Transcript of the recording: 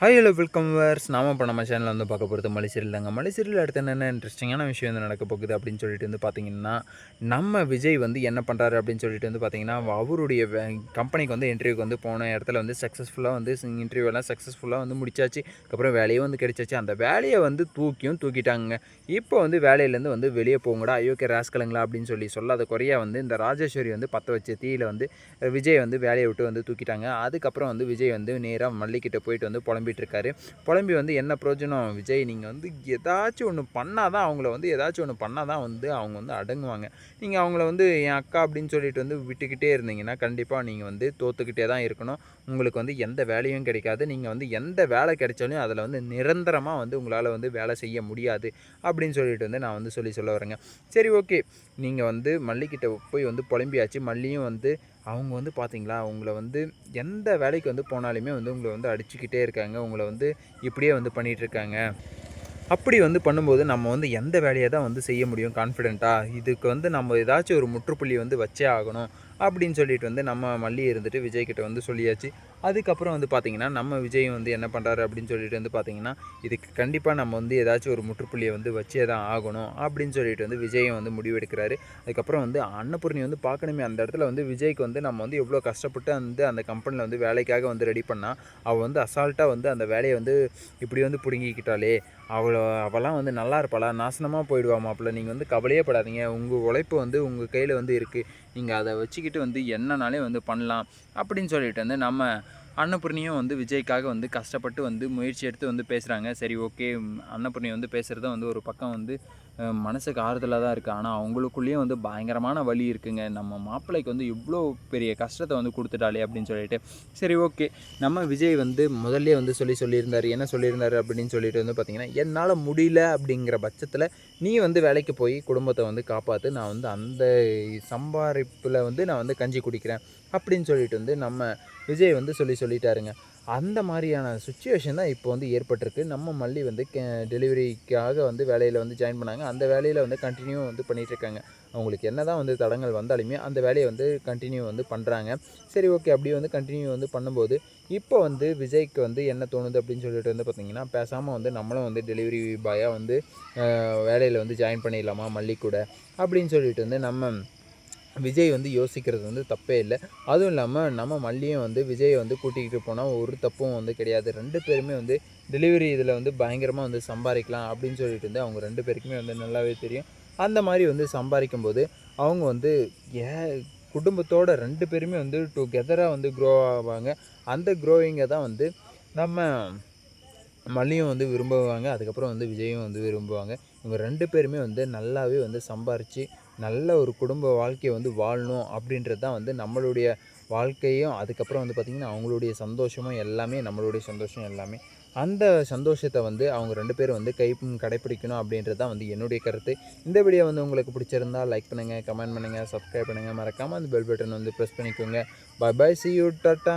Hi hello welcome verse நாம இப்போ நம்ம சேனலில் வந்து பார்க்க போகிறது மலைசீரியல் தாங்க மலைசீரியல் அடுத்து என்னென்ன இன்ட்ரெஸ்டிங்கான விஷயம் வந்து நடக்க போகுது அப்படின்னு சொல்லிட்டு வந்து பார்த்தீங்கன்னா நம்ம விஜய் வந்து என்ன பண்ணுறாரு அப்படின்னு சொல்லிட்டு வந்து பார்த்தீங்கன்னா அவருடைய கம்பெனிக்கு வந்து இன்டர்வியூக்கு வந்து போன இடத்துல வந்து சக்ஸஸ்ஃபுல்லாக வந்து இன்டர்வியூலாம் சக்ஸஸ்ஃபுல்லாக வந்து முடிச்சாச்சு. அதுக்கப்புறம் வேலையும் வந்து கிடைச்சாச்சு. அந்த வேலையை வந்து தூக்கியும் தூக்கிட்டாங்க இப்போ வந்து வேலையிலேருந்து வந்து வெளியே போங்கடா ஐயோக்கே ராஸ்கலுங்களா அப்படின்னு சொல்லி சொல்லாத குறையாக வந்து இந்த ராஜேஸ்வரி வந்து பற்ற வச்ச தீயில் வந்து விஜய் வந்து வேலையை விட்டு வந்து தூக்கிட்டாங்க. அதுக்கப்புறம் வந்து விஜய் வந்து நேராக மல்லிக்கிட்ட போயிட்டு வந்து புலம்பி இருக்காரு புலம்பி வந்து என்ன பிரயோஜனம் விஜய்? நீங்கள் வந்து ஏதாச்சும் ஒன்று பண்ணால் தான் அவங்கள வந்து ஏதாச்சும் ஒன்று பண்ணால் தான் வந்து அவங்க வந்து அடங்குவாங்க. நீங்கள் அவங்கள வந்து என் அக்கா அப்படின்னு சொல்லிட்டு வந்து விட்டுக்கிட்டே இருந்தீங்கன்னா கண்டிப்பாக நீங்கள் வந்து தோத்துக்கிட்டே தான் இருக்கணும். உங்களுக்கு வந்து எந்த வேலையும் கிடைக்காது. நீங்கள் வந்து எந்த வேலை கிடைச்சாலும் அதில் வந்து நிரந்தரமாக வந்து உங்களால் வந்து வேலை செய்ய முடியாது. அப்படின்னு சொல்லிட்டு வந்து நான் வந்து சொல்லி சொல்ல வரேங்க. சரி ஓகே. நீங்கள் வந்து மல்லிக்கிட்ட போய் வந்து புலம்பியாச்சு. மல்லியும் வந்து அவங்க வந்து பார்த்தீங்களா உங்களை வந்து எந்த வேலைக்கு வந்து போனாலுமே வந்து உங்களை வந்து அடிச்சுக்கிட்டே இருக்காங்க உங்களை வந்து இப்படியே வந்து பண்ணிகிட்ருக்காங்க அப்படி வந்து பண்ணும்போது நம்ம வந்து எந்த வேலையை தான் வந்து செய்ய முடியும் கான்ஃபிடெண்ட்டாக இதுக்கு வந்து நம்ம ஏதாச்சும் ஒரு முற்றுப்புள்ளி வந்து வச்சே ஆகணும். அப்படின்னு சொல்லிட்டு வந்து நம்ம மல்லி இருந்துட்டு விஜய் கிட்ட வந்து சொல்லியாச்சு. அதுக்கப்புறம் வந்து பார்த்திங்கன்னா நம்ம விஜய் வந்து என்ன பண்ணுறாரு அப்படின்னு சொல்லிட்டு வந்து பார்த்திங்கன்னா இதுக்கு கண்டிப்பாக நம்ம வந்து ஏதாச்சும் ஒரு முற்றுப்புள்ளியை வந்து வச்சே தான் ஆகணும் அப்படின்னு சொல்லிட்டு வந்து விஜயம் வந்து முடிவெடுக்கிறாரு. அதுக்கப்புறம் வந்து அன்னபூர்ணி வந்து பார்க்கணுமே அந்த இடத்துல வந்து விஜய்க்கு வந்து நம்ம வந்து எவ்வளோ கஷ்டப்பட்டு வந்து அந்த கம்பெனியில் வந்து வேலைக்காக வந்து ரெடி பண்ணால் அவள் வந்து அசால்ட்டாக வந்து அந்த வேலையை வந்து இப்படி வந்து பிடுங்கிக்கிட்டாலே அவளோ அவளாம் வந்து நல்லா இருப்பாளா? நாசனமாக போயிடுவா மாப்பிள்ள. நீங்கள் வந்து கவலையே படாதீங்க. உங்கள் உழைப்பு வந்து உங்கள் கையில் வந்து இருக்குது நீங்கள் அதை வச்சுக்கிட்டு வந்து என்னனாலே வந்து பண்ணலாம் அப்படின்னு சொல்லிட்டு வந்து நம்ம அன்னபூர்ணியும் வந்து விஜய்க்காக வந்து கஷ்டப்பட்டு வந்து முயற்சி எடுத்து வந்து பேசுகிறாங்க சரி ஓகே அன்னபூர்ணி வந்து பேசுகிறத வந்து ஒரு பக்கம் வந்து மனசுக்கு ஆறுதலாக தான் இருக்குது ஆனால் அவங்களுக்குள்ளேயும் வந்து பயங்கரமான வலி இருக்குங்க. நம்ம மாப்பிள்ளைக்கு வந்து இவ்வளோ பெரிய கஷ்டத்தை வந்து கொடுத்துட்டாலே அப்படின்னு சொல்லிட்டு சரி ஓகே. நம்ம விஜய் வந்து முதல்ல வந்து சொல்லி சொல்லியிருந்தார். என்ன சொல்லியிருந்தார் அப்படின்னு சொல்லிட்டு வந்து பார்த்தீங்கன்னா என்னால் முடியல அப்படிங்கிற பட்சத்தில் நீ வந்து வேலைக்கு போய் குடும்பத்தை வந்து காப்பாற்று நான் வந்து அந்த சம்பாரிப்பில் வந்து நான் வந்து கஞ்சி குடிக்கிறேன் அப்படின்னு சொல்லிட்டு வந்து நம்ம விஜய் வந்து சொல்லி சொல்லிட்டாருங்க. அந்த மாதிரியான சுச்சுவேஷன் தான் இப்போ வந்து ஏற்பட்டிருக்கு. நம்ம மல்லி வந்து டெலிவரிக்காக வந்து வேலையில் வந்து ஜாயின் பண்ணாங்க. அந்த வேலையில் வந்து கண்டினியூ வந்து பண்ணிகிட்ருக்காங்க இருக்காங்க. அவங்களுக்கு என்ன தான் வந்து தடங்கள் வந்தாலுமே அந்த வேலையை வந்து கண்டினியூ வந்து பண்ணுறாங்க சரி ஓகே அப்படியே வந்து கண்டினியூ வந்து பண்ணும்போது இப்போ வந்து விஜய்க்கு வந்து என்ன தோணுது அப்படின்னு சொல்லிட்டு வந்து பார்த்திங்கன்னா பேசாமல் வந்து நம்மளும் வந்து டெலிவரி பாயாக வந்து வேலையில் வந்து ஜாயின் பண்ணிடலாமா மல்லி கூட அப்படின்னு சொல்லிட்டு வந்து நம்ம விஜய் வந்து யோசிக்கிறது வந்து தப்பே இல்லை. அதுவும் இல்லாமல் நம்ம மல்லியும் வந்து விஜயை வந்து கூட்டிகிட்டு போனால் ஒரு தப்பும் வந்து கிடையாது. ரெண்டு பேருமே வந்து டெலிவரி இதில் வந்து பயங்கரமாக வந்து சம்பாதிக்கலாம் அப்படின்னு சொல்லிட்டு வந்து அவங்க ரெண்டு பேருக்குமே வந்து நல்லாவே தெரியும். அந்த மாதிரி வந்து சம்பாதிக்கும் போது அவங்க வந்து ஏ குடும்பத்தோட ரெண்டு பேருமே வந்து டுகெதராக வந்து க்ரோ ஆவாங்க. அந்த க்ரோவிங்கை தான் வந்து நம்ம மல்லியும் வந்து விரும்புவாங்க. அதுக்கப்புறம் வந்து விஜயும் வந்து விரும்புவாங்க. இவங்க ரெண்டு பேருமே வந்து நல்லாவே வந்து சம்பாரித்து நல்ல ஒரு குடும்ப வாழ்க்கையை வந்து வாழணும் அப்படின்றது தான் வந்து நம்மளுடைய வாழ்க்கையும் அதுக்கப்புறம் வந்து பார்த்திங்கன்னா அவங்களுடைய சந்தோஷமும் எல்லாமே நம்மளுடைய சந்தோஷம் எல்லாமே. அந்த சந்தோஷத்தை வந்து அவங்க ரெண்டு பேரும் வந்து கை கடைப்பிடிக்கணும் அப்படின்றது தான் வந்து என்னுடைய கருத்து. இந்த வீடியோ வந்து உங்களுக்கு பிடிச்சிருந்தா லைக் பண்ணுங்கள் கமெண்ட் பண்ணுங்கள் சப்ஸ்கிரைப் பண்ணுங்கள் மறக்காமல் அந்த பெல் பட்டன் வந்து ப்ரெஸ் பண்ணிக்கோங்க. Bye bye see you tata